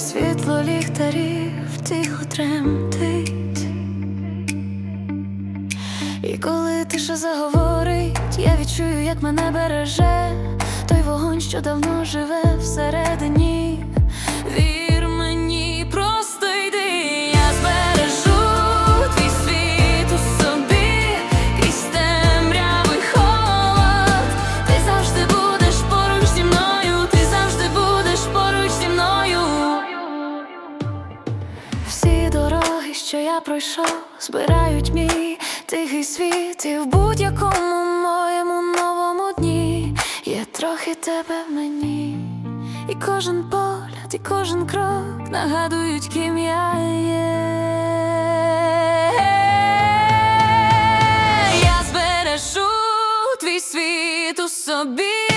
світло ліхтарів тихо тремтить, і коли тиша заговорить, я відчую, як мене береже той вогонь, що давно живе. все. Всі дороги, що я пройшов, збирають мій тихий світ, і в будь-якому моєму новому дні є трохи тебе в мені, і кожен погляд, і кожен крок нагадують, ким я є. Я збережу твій світ у собі.